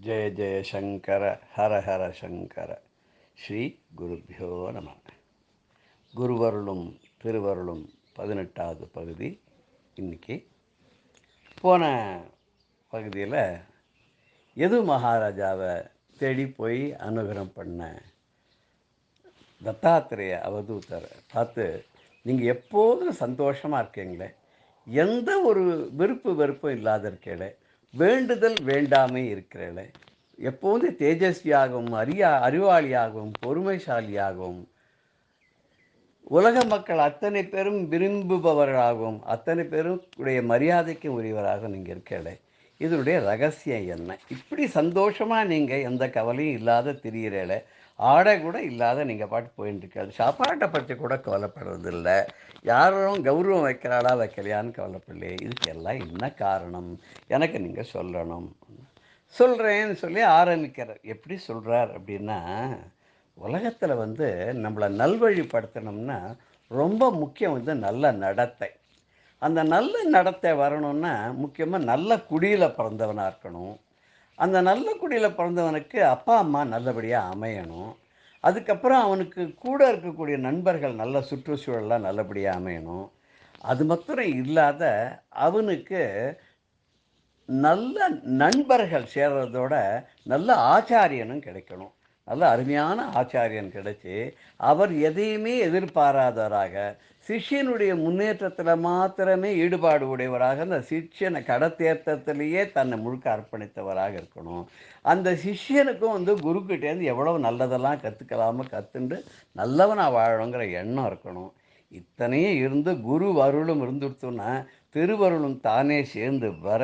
ஜெய ஜெய சங்கர ஹர ஹர சங்கர ஸ்ரீ குருபியோ நம குருவருளும் திருவருளும் பதினெட்டாவது பகுதி இன்னைக்கு. போன பகுதியில் எது மகாராஜாவை தேடி போய் அனுகிரகம் பண்ண தத்தாத்திரேய அவதூத்தரை பார்த்து நீங்கள் எப்போதும் சந்தோஷமாக இருக்கீங்களே எந்த ஒரு விருப்பு வெறுப்பும் இல்லாத இருக்கீங்களே வேண்டுதல் வேண்டாமே இருக்கிறீங்களே எப்போதும் தேஜஸ்வியாகவும் அறியா அறிவாளியாகவும் பொறுமைசாலியாகவும் உலக மக்கள் அத்தனை பேரும் விரும்புபவர்களாகவும் அத்தனை பேரும் உடைய மரியாதைக்கு உரியவராக நீங்கள் இருக்கீங்களே இதனுடைய ரகசியம் என்ன? இப்படி சந்தோஷமாக நீங்கள் எந்த கவலையும் இல்லாத திரியிறேல ஆடை கூட இல்லாத நீங்கள் பாட்டு போயின்னு இருக்காது. சாப்பாட்டை பற்றி கூட கவலைப்படுறதில்ல. யாரும் கௌரவம் வைக்கிறாளா வைக்கலையான்னு கவலைப்படலையே. இதுக்கெல்லாம் என்ன காரணம்? எனக்கு நீங்கள் சொல்லணும். சொல்கிறேன்னு சொல்லி ஆரம்பிக்கிறார் எப்படி சொல்கிறார் அப்படின்னா உலகத்தில் வந்து நம்மளை நல்வழிப்படுத்தணும்னா ரொம்ப முக்கியம் வந்து நல்ல நடத்தை. அந்த நல்ல நடத்தை வரணும்னா முக்கியமாக நல்ல குடியில் பிறந்தவனாக இருக்கணும். அந்த நல்ல குடியில் பிறந்தவனுக்கு அப்பா அம்மா நல்லபடியாக அமையணும். அதுக்கப்புறம் அவனுக்கு கூட இருக்கக்கூடிய நண்பர்கள் நல்ல சுற்றுச்சூழலாக நல்லபடியாக அமையணும். அது மாத்திரம் இல்லாத அவனுக்கு நல்ல நண்பர்கள் சேர்றதோட நல்ல ஆச்சாரியனும் கிடைக்கணும். நல்ல அருமையான ஆச்சாரியன் கிடைச்சி அவர் எதையுமே எதிர்பாராதவராக சிஷ்யனுடைய முன்னேற்றத்தில் மாத்திரமே ஈடுபாடு உடையவராக அந்த சிஷ்யனை கடத்தேற்றத்திலேயே தன்னை முழுக்க அர்ப்பணித்தவராக இருக்கணும். அந்த சிஷ்யனுக்கும் வந்து குருக்கிட்டேருந்து எவ்வளவு நல்லதெல்லாம் கற்றுக்கலாமல் கற்றுண்டு நல்லவனாக வாழணுங்கிற எண்ணம் இருக்கணும். இத்தனையும் இருந்து குரு அருளும் இருந்துடுத்துன்னா திருவருளும் தானே சேர்ந்து வர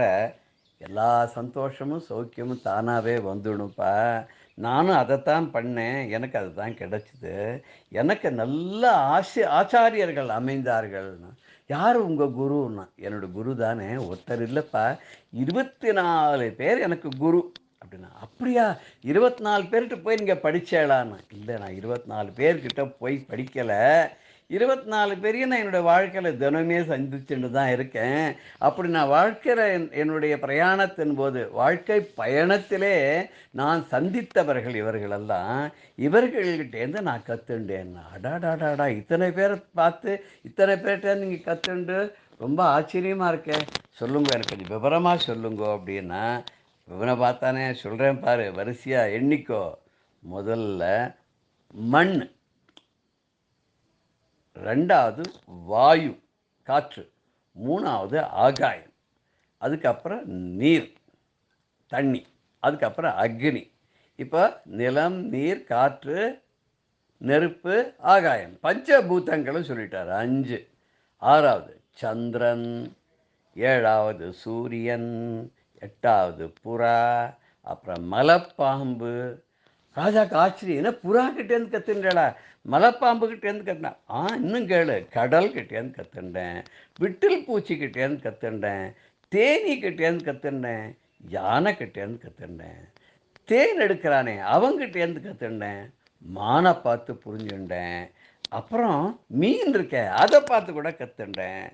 எல்லா சந்தோஷமும் சௌக்கியமும் தானாகவே வந்துடும்ப்பா. நானும் அதைத்தான் பண்ணேன். எனக்கு அதுதான் கிடைச்சிது. எனக்கு நல்ல ஆசி ஆச்சாரியர்கள் அமைந்தார்கள்னு யார் உங்கள் குருன்னா? என்னோடய குரு தானே. ஒருத்தர் இல்லைப்பா. இருபத்தி நாலு பேர் எனக்கு குரு. அப்படின்னா அப்படியா? இருபத்தி நாலு பேர்கிட்ட போய் நீங்கள் படித்தேடான்னு இல்லை நான் இருபத்தி நாலு பேர்கிட்ட போய் படிக்கலை. இருபத்தி நாலு பேரையும் நான் என்னுடைய வாழ்க்கையில் தினமே சந்திச்சுட்டு தான் இருக்கேன். அப்படி நான் வாழ்க்கையில் என்னுடைய பிரயாணத்தின் போது வாழ்க்கை பயணத்திலே நான் சந்தித்தவர்கள் இவர்களெல்லாம் இவர்கள்கிட்டேருந்து நான் கற்றுண்டேன் அடாடாடாடா இத்தனை பேரை பார்த்து இத்தனை பேர்கிட்ட நீங்கள் கற்றுண்டு ரொம்ப ஆச்சரியமாக இருக்கேன் சொல்லுங்க எனக்கு கொஞ்சம் விவரமாக சொல்லுங்க அப்படின்னா விவரம் பார்த்தானே சொல்கிறேன் பாரு வரிசையாக எண்ணிக்கோ. முதல்ல மண். ரெண்டாவது வாயு காற்று. மூணாவது ஆகாயம். அதுக்கப்புறம் நீர் தண்ணி. அதுக்கப்புறம் அக்னி. இப்போ நிலம் நீர் காற்று நெருப்பு ஆகாயம். பஞ்சபூதங்களும் சொல்லிட்டார். அஞ்சு. ஆறாவது சந்திரன் ஏழாவது சூரியன் எட்டாவது புறா அப்புறம் மலைப்பாம்பு ராஜாக்கு ஆச்சரியம் என்ன புறா கிட்டேருந்து கத்துன்றா மலைப்பாம்பு கிட்டேருந்து கத்துனா ஆ இன்னும் கேளு கடல் கிட்டேருந்து கத்துண்டேன் விட்டில் பூச்சி கிட்டேருந்து கத்துண்டேன் தேனி கிட்டேருந்து கத்துண்டேன் யானை கிட்டேருந்து கத்துண்டேன் தேன் எடுக்கிறானே அவங்கிட்டேருந்து கத்துண்டேன் மானை பார்த்து புரிஞ்சுண்டேன் அப்புறம் மீன் இருக்க அதை பார்த்து கூட கத்துண்டேன்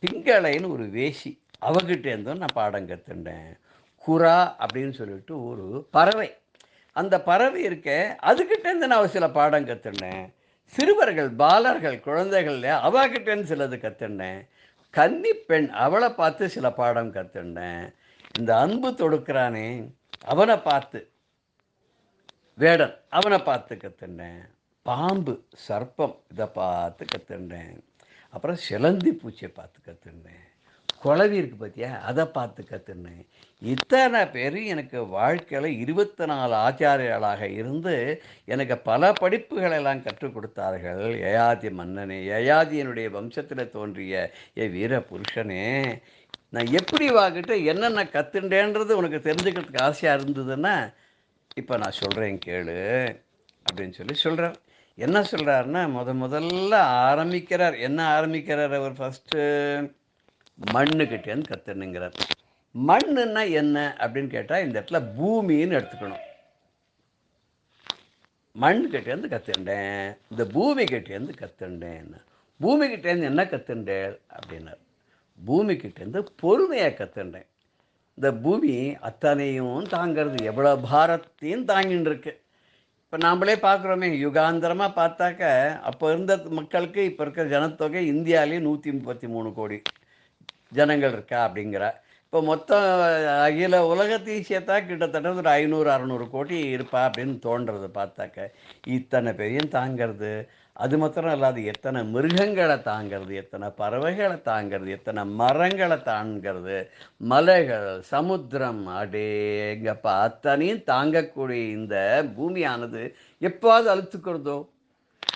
திங்களைன்னு ஒரு வேஷி அவகிட்டேருந்தும் நான் பாடம் கற்றுண்டேன் குரா அப்படின்னு சொல்லிட்டு ஒரு பறவை. அந்த பறவை இருக்க அதுக்கிட்டேருந்து நான் சில பாடம் கற்றுனேன் சிறுவர்கள் பாலர்கள் குழந்தைகள் அவகிட்டேருந்து சிலது கற்றுனேன் கன்னி பெண் அவளை பார்த்து சில பாடம் கற்றுனேன் இந்த அன்பு தொடுக்கிறானே அவனை பார்த்து. வேடன் அவனை பார்த்து கற்றுனேன் பாம்பு சர்ப்பம் இதை பார்த்து கற்றுண்டேன் அப்புறம் சிலந்தி பூச்சியை பார்த்து கற்றுண்டேன் குழவி இருக்குது பார்த்தியா அதை பார்த்து கற்றுனேன் இத்தனை பேர் எனக்கு வாழ்க்கையில் இருபத்தி நாலு ஆச்சாரியர்களாக இருந்து எனக்கு பல படிப்புகளெல்லாம் கற்றுக் கொடுத்தார்கள். யயாதி மன்னனே யயாதியனுடைய வம்சத்தில் தோன்றிய ஏ வீர புருஷனே நான் எப்படி வாங்கிட்டு என்னென்ன கற்றுண்டேன்றது உனக்கு தெரிஞ்சுக்கிறதுக்கு ஆசையாக இருந்ததுன்னா இப்போ நான் சொல்கிறேன் கேளு அப்படின்னு சொல்லி சொல்கிறார் என்ன சொல்கிறாருன்னா முத முதல்ல ஆரம்பிக்கிறார். என்ன ஆரம்பிக்கிறார் அவர் ஃபஸ்ட்டு மண்ணுக்கிட்டேருந்து கற்றுணுங்கிறார் மண்ணுன்னா என்ன அப்படின்னு கேட்டால் இந்த இடத்துல பூமின்னு எடுத்துக்கணும். மண்ணுக்கிட்டேருந்து கற்றுண்டேன் இந்த பூமி கிட்டேருந்து கற்றுண்டேன் பூமி கிட்டேருந்து என்ன கற்றுண்டேன் அப்படின்னார். பூமி கிட்டேருந்து பொறுமையாக கற்றுண்டேன் இந்த பூமி அத்தனையும் தாங்கிறது எவ்வளோ பாரத்தையும் தாங்கின்னு இருக்கு இப்போ நாம்ளே பார்க்குறோமே யுகாந்திரமாக பார்த்தாக்க அப்போ இருந்த மக்களுக்கு இப்போ இருக்கிற ஜனத்தொகை இந்தியாவிலேயே நூற்றி முப்பத்தி மூணு கோடி. ஜனங்கள் இருக்கா அப்படிங்கிற. இப்போ மொத்தம் அகில உலகத்தையும் சேர்த்தா கிட்டத்தட்ட ஒரு ஐநூறு அறநூறு கோடி இருப்பா அப்படின்னு தோன்றது பார்த்தாக்க. இத்தனை பேரையும் தாங்கிறது. அது மாத்திரம் இல்லாது எத்தனை மிருகங்களை தாங்கிறது எத்தனை பறவைகளை தாங்கிறது எத்தனை மரங்களை தாங்கிறது. மலைகள் சமுத்திரம் அடேங்கப்பா அத்தனையும் தாங்கக்கூடிய இந்த பூமியானது எப்பாவது அழுத்துக்கிறதோ?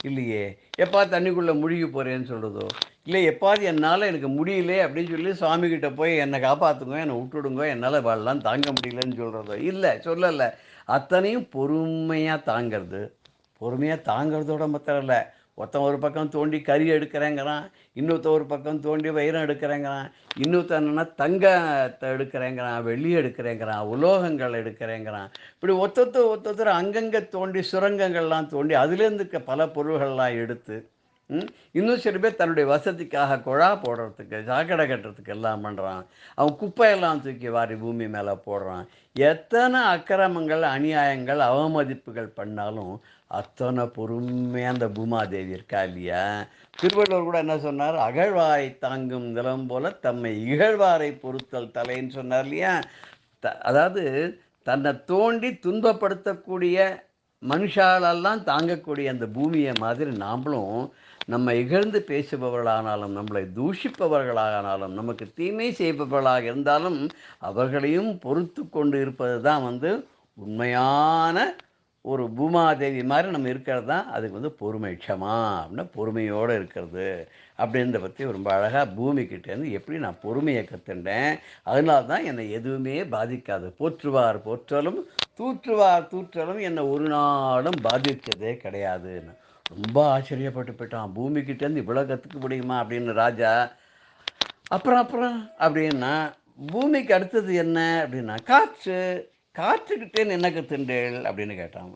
இல்லையே. எப்பா தண்ணிக்குள்ளே முழுகி போகிறேன்னு சொல்கிறதோ இல்லை எப்பாவது என்னால் எனக்கு முடியல அப்படின்னு சொல்லி சுவாமிகிட்ட போய் என்னை காப்பாற்றுங்க என்னை விட்டுடுங்க என்னால் வாழலாம் தாங்க முடியலன்னு சொல்கிறதோ இல்லை சொல்லலை. அத்தனையும் பொறுமையாக தாங்கிறது. பொறுமையாக தாங்கிறதோட மாத்திரம் இல்லை. ஒருத்தன் ஒரு பக்கம் தோண்டி கறி எடுக்கிறேங்கிறான் இன்னொருத்த ஒரு பக்கம் தோண்டி வைரம் எடுக்கிறேங்கிறான் இன்னொருத்த தங்கத்தை எடுக்கிறேங்கிறான் வெள்ளி எடுக்கிறேங்கிறான் உலோகங்கள் எடுக்கிறேங்கிறான். இப்படி ஒத்தொத்த ஒத்தொத்தர் அங்கங்கே தோண்டி சுரங்கங்கள்லாம் தோண்டி அதுலேருந்து பல பொருள்கள்லாம் எடுத்து இன்னும் சில பேர் தன்னுடைய வசதிக்காக குழா போடுறதுக்கு சாக்கடை கட்டுறதுக்கு எல்லாம் பண்ணுறான் அவன் குப்பையெல்லாம் தூக்கி வாரி பூமி மேலே போடுறான். எத்தனை அக்கிரமங்கள் அநியாயங்கள் அவமதிப்புகள் பண்ணாலும் அத்தனை பொறுமையாக அந்த பூமாதேவி இருக்கா இல்லையா? திருவள்ளுவர் கூட என்ன சொன்னார்? அகழ்வாரை தாங்கும் நிலம் போல தம்மை இகழ்வாரை பொறுத்தல் தலைன்னு சொன்னார் இல்லையா? த அதாவது தன்னை தோண்டி துன்பப்படுத்தக்கூடிய மனுஷாலெல்லாம் தாங்கக்கூடிய அந்த பூமியை மாதிரி நாம்ளும் நம்ம இகழ்ந்து பேசுபவர்களானாலும் நம்மளை தூஷிப்பவர்களானாலும் நமக்கு தீமை செய்பவர்களாக இருந்தாலும் அவர்களையும் பொறுத்து கொண்டு இருப்பது தான் வந்து உண்மையான ஒரு பூமாதேவி மாதிரி நம்ம இருக்கிறது தான் அதுக்கு வந்து பொறுமை க்ஷமா அப்படின்னா பொறுமையோடு இருக்கிறது அப்படின்றத பற்றி ரொம்ப அழகாக பூமிக்கிட்டேருந்து எப்படி நான் பொறுமையை கற்றுண்டேன் அதனால தான் என்னை எதுவுமே பாதிக்காது. போற்றுவார் போற்றலும் தூற்றுவார் தூற்றலும் என்னை ஒரு நாளும் பாதித்ததே கிடையாதுன்னு. ரொம்ப ஆச்சரியப்பட்டு போயிட்டான். பூமிக்கிட்டேருந்து இவ்வளோ கற்றுக்க முடியுமா அப்படின்னு ராஜா அப்புறம் அப்புறம் அப்படின்னா பூமிக்கு அடுத்தது என்ன அப்படின்னா காற்று காற்றுக்கிட்டேன்னு என்ன கற்றுண்டேள் அப்படின்னு கேட்டான்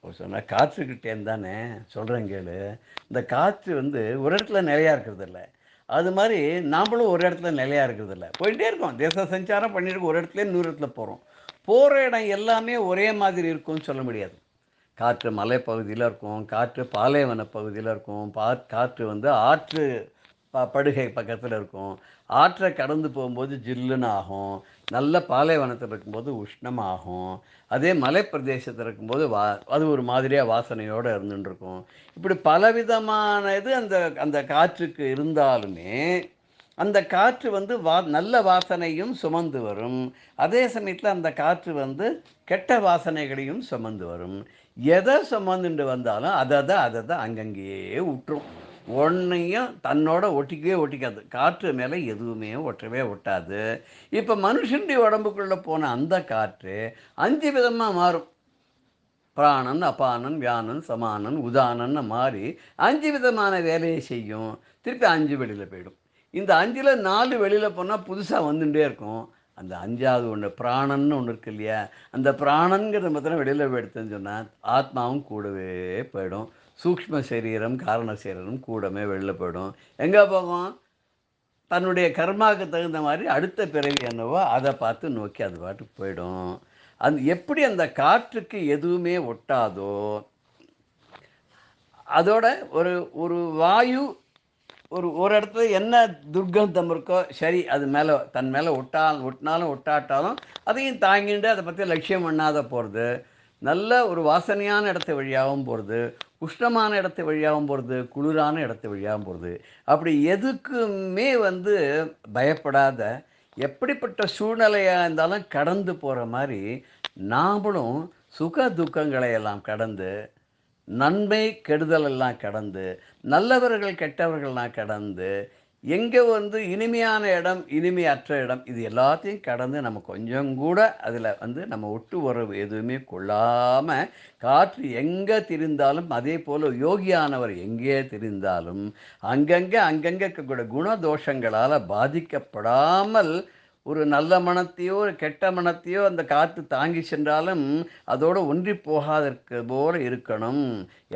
அவர் சொன்னால் காற்றுக்கிட்டேன்னு தானே சொல்கிறேன் கேளு. இந்த காற்று வந்து ஒரு இடத்துல நிலையாக இருக்கிறதில்ல. அது மாதிரி நாமளும் ஒரு இடத்துல நிலையாக இருக்கிறது இல்ல போயிட்டே இருக்கோம். தேச சஞ்சாரம் பண்ணிட்டு ஒரு இடத்துல இன்னொரு இடத்துல போகிறோம் போகிற இடம் எல்லாமே ஒரே மாதிரி இருக்கும்னு சொல்ல முடியாது. காற்று மலைப்பகுதியில் இருக்கும் காற்று பாலைவன பகுதியில் இருக்கும் பா காற்று வந்து ஆற்று ப படுகை பக்கத்தில் இருக்கும். ஆற்றை கடந்து போகும்போது ஜில்லுன்னு ஆகும். நல்ல பாலைவனத்தில் இருக்கும்போது உஷ்ணமாகும். அதே மலைப்பிரதேசத்தில் இருக்கும்போது வா அது ஒரு மாதிரியாக வாசனையோடு இருந்துட்டு இருக்கும். இப்படி பலவிதமான இது அந்த அந்த காற்றுக்கு இருந்தாலுமே அந்த காற்று வந்து வா நல்ல வாசனையும் சுமந்து வரும். அதே சமயத்தில் அந்த காற்று வந்து கெட்ட வாசனைகளையும் சுமந்து வரும். எதை சம்மந்துட்டு வந்தாலும் அதை தான் அதை தான் அங்கங்கேயே விட்டுரும் ஒன்றையும் தன்னோட ஒட்டிக்கவே ஒட்டிக்காது. காற்று மேலே எதுவுமே ஒட்டவே ஒட்டாது. இப்போ மனுஷனுடைய உடம்புக்குள்ளே போன அந்த காற்று அஞ்சு விதமாக மாறும். பிராணன் அபானன் வியானன் சமானன் உதானன்னு மாறி அஞ்சு விதமான வேலையை செய்யும். திருப்பி அஞ்சு வெளியில் போயிடும். இந்த அஞ்சில் நாலு வெளியில் போனால் புதுசாக வந்துட்டே இருக்கும். அந்த அஞ்சாவது ஒன்று பிராணன்னு ஒன்று இருக்கு இல்லையா? அந்த பிராணங்கிறத மாத்திரம் வெளியில் போயிடுத்துன்னு சொன்னால் ஆத்மாவும் கூடவே போயிடும். சூக்ஷ்ம சரீரம் காரண சரீரம் கூடமே வெளியில் போயிடும். எங்கே போகும்? தன்னுடைய கர்மாவுக்கு தகுந்த மாதிரி அடுத்த பிறவி என்னவோ அதை பார்த்து நோக்கி அது பாட்டுக்கு போயிடும். அது எப்படி அந்த காற்றுக்கு எதுவுமே ஒட்டாதோ அதோட ஒரு ஒரு வாயு ஒரு ஒரு இடத்துல என்ன துர்க்கந்தம் இருக்கோ சரி அது மேலே தன் மேலே ஒட்டா ஒட்டினாலும் ஒட்டாட்டாலும் அதையும் தாங்கிட்டு அதை பற்றி லட்சியம் பண்ணாத போகிறது நல்ல ஒரு வாசனையான இடத்து வழியாகவும் போகிறது உஷ்ணமான இடத்து வழியாகவும் போகிறது குளிரான இடத்து வழியாகவும் போகிறது அப்படி எதுக்குமே வந்து பயப்படாத எப்படிப்பட்ட சூழ்நிலையாக இருந்தாலும் கடந்து போகிற மாதிரி நாமளும் சுக துக்கங்களை எல்லாம் கடந்து நன்மை கெடுதல் எல்லாம் கடந்து நல்லவர்கள் கெட்டவர்கள்லாம் கடந்து எங்கே வந்து இனிமையான இடம் இனிமையற்ற இடம் இது எல்லாத்தையும் கடந்து நம்ம கொஞ்சம் கூட அதில் வந்து நம்ம ஒட்டு உறவு எதுவுமே கொள்ளாமல் காற்று எங்கே திரிந்தாலும் அதே போல் யோகியானவர் எங்கே திரிந்தாலும் அங்கங்கே அங்கங்கே இருக்கக்கூடிய குணதோஷங்களால் பாதிக்கப்படாமல் ஒரு நல்ல மனத்தையோ ஒரு கெட்ட மனத்தையோ அந்த காற்று தாங்கி சென்றாலும் அதோடு ஒன்றி போகாதற்கு போல இருக்கணும்.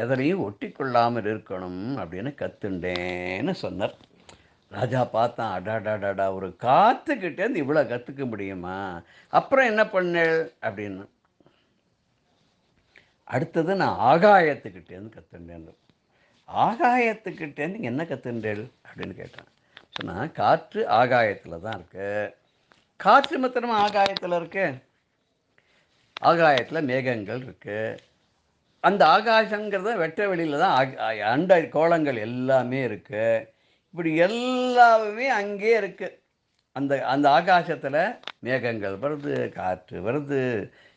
எதனையும் ஒட்டி கொள்ளாமல் இருக்கணும் அப்படின்னு கத்துண்டேன்னு சொன்னார். ராஜா பார்த்தான் அடாடாடாடா ஒரு காற்றுக்கிட்டேருந்து இவ்வளோ கற்றுக்க முடியுமா? அப்புறம் என்ன பண்ணேள் அப்படின்னு. அடுத்தது நான் ஆகாயத்துக்கிட்டேருந்து கற்றுண்டேன் ஆகாயத்துக்கிட்டேருந்து என்ன கற்றுண்டேள் அப்படின்னு கேட்டேன். சொன்னால் காற்று ஆகாயத்தில் தான் இருக்குது காற்று மாத்திரமா ஆகாயத்தில் இருக்கு? ஆகாயத்தில் மேகங்கள் இருக்கு. அந்த ஆகாசங்கிறத வெட்ட வெளியில் தான் அண்ட கோளங்கள் எல்லாமே இருக்கு. இப்படி எல்லாமே அங்கே இருக்கு. அந்த அந்த ஆகாசத்தில் மேகங்கள் வருது காற்று வருது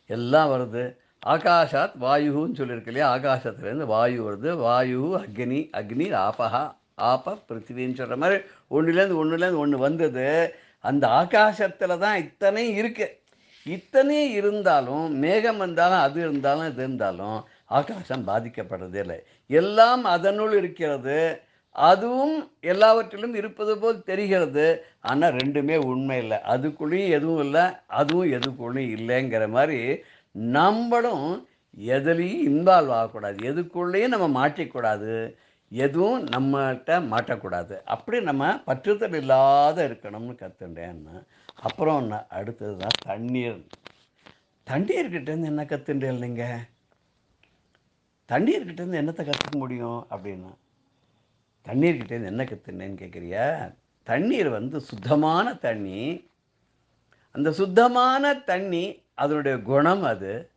எல்லாம் வருது. ஆகாஷாத் வாயுன்னு சொல்லியிருக்கு இல்லையா? ஆகாசத்துலேருந்து வாயு வருது. வாயு அக்னி அக்னி ஆபஹா ஆப பிருத்திவின்னு சொல்கிற மாதிரி ஒன்றுலேருந்து ஒன்றுலேருந்து ஒன்று வந்தது. அந்த ஆகாசத்தில் தான் இத்தனை இருக்கு. இத்தனை இருந்தாலும் மேகம் வந்தாலும் அது இருந்தாலும் இது இருந்தாலும் ஆகாசம் பாதிக்கப்படுறதே இல்லை. எல்லாம் அதனுள் இருக்கிறது. அதுவும் எல்லாவற்றிலும் இருப்பது போல் தெரிகிறது. ஆனால் ரெண்டுமே உண்மை இல்லை. அதுக்குள்ளேயும் எதுவும் இல்லை. அதுவும் எதுக்குள்ளேயும் இல்லைங்கிற மாதிரி நம்மளும் எதுலேயும் இன்வால்வ் ஆகக்கூடாது. எதுக்குள்ளேயும் நம்ம மாட்டிக்கூடாது. எதுவும் நம்மகிட்ட மாட்டக்கூடாது. அப்படி நம்ம பற்றுதல் இல்லாத இருக்கணும்னு கற்றுண்டேன்னு அப்புறம் ஒன்று அடுத்தது தான் தண்ணீர். தண்ணீர்கிட்டேருந்து என்ன கற்றுண்டேன் நீங்கள் தண்ணீர்கிட்டேருந்து என்னத்தை கற்றுக்க முடியும் அப்படின்னா. தண்ணீர்கிட்டேருந்து என்ன கற்றுனேன்னு கேட்குறியா தண்ணீர் வந்து சுத்தமான தண்ணி. அந்த சுத்தமான தண்ணி அதனுடைய குணம் அது.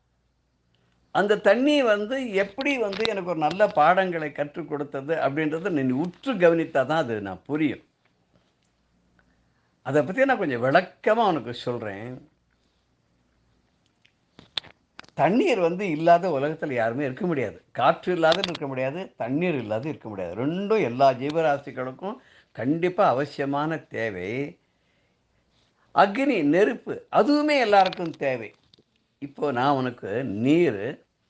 அந்த தண்ணி வந்து எப்படி வந்து எனக்கு ஒரு நல்ல பாடங்களை கற்றுக் கொடுத்தது அப்படின்றத நீ உற்று கவனித்தா தான் அது நான் புரியும். அதை பற்றி நான் கொஞ்சம் விளக்கமாக உனக்கு சொல்கிறேன் தண்ணீர் வந்து இல்லாத உலகத்தில் யாருமே இருக்க முடியாது. காற்று இல்லாத இருக்க முடியாது தண்ணீர் இல்லாத இருக்க முடியாது. ரெண்டும் எல்லா ஜீவராசிகளுக்கும் கண்டிப்பாக அவசியமான தேவை. அக்னி நெருப்பு அதுவுமே எல்லாருக்கும் தேவை. இப்போ நான் உனக்கு நீர்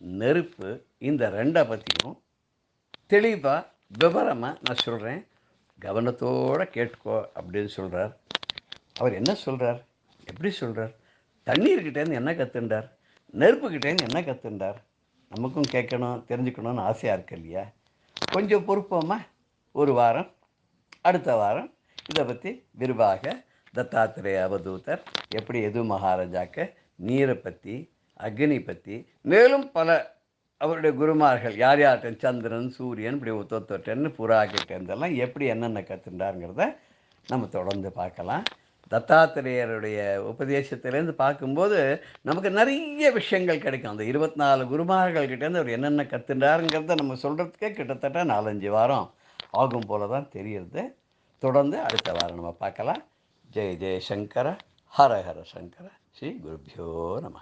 நெருப்பு இந்த ரெண்டை பற்றியும் தெளிவாக விவரமாக நான் சொல்கிறேன் கவனத்தோடு கேட்டுக்கோ அப்படின்னு சொல்கிறார் அவர் என்ன சொல்கிறார் எப்படி சொல்கிறார் தண்ணீர்கிட்டேருந்து என்ன கற்றுண்டார் நெருப்புக்கிட்டேருந்து என்ன கற்றுண்டார் நமக்கும் கேட்கணும் தெரிஞ்சுக்கணும்னு ஆசையாக இருக்கு இல்லையா? கொஞ்சம் பொறுப்போமா? ஒரு வாரம் அடுத்த வாரம். இதை பற்றி விரிவாக தத்தாத்திரேய அவதூதர் எப்படி எது மகாராஜாக்க நீரை பற்றி அக்னி பற்றி மேலும் பல அவருடைய குருமார்கள் யார் யார்கிட்ட சந்திரன் சூரியன் இப்படி ஒத்தொத்தன்னு புறா கிட்டேருந்தெல்லாம் எப்படி என்னென்ன கற்றுண்டாருங்கிறத நம்ம தொடர்ந்து பார்க்கலாம். தத்தாத்திரேயருடைய உபதேசத்திலேருந்து பார்க்கும்போது நமக்கு நிறைய விஷயங்கள் கிடைக்கும். அந்த இருபத்தி நாலு குருமார்கள் கிட்டேருந்து அவர் என்னென்ன கற்றுண்டாருங்கிறத நம்ம சொல்கிறதுக்கே கிட்டத்தட்ட நாலஞ்சு வாரம் ஆகும் போல தான் தெரியுது. தொடர்ந்து அடுத்த வாரம் நம்ம பார்க்கலாம். ஜெய ஜெயசங்கர ஹர ஹர சங்கர ஸ்ரீ குருபியோ நம.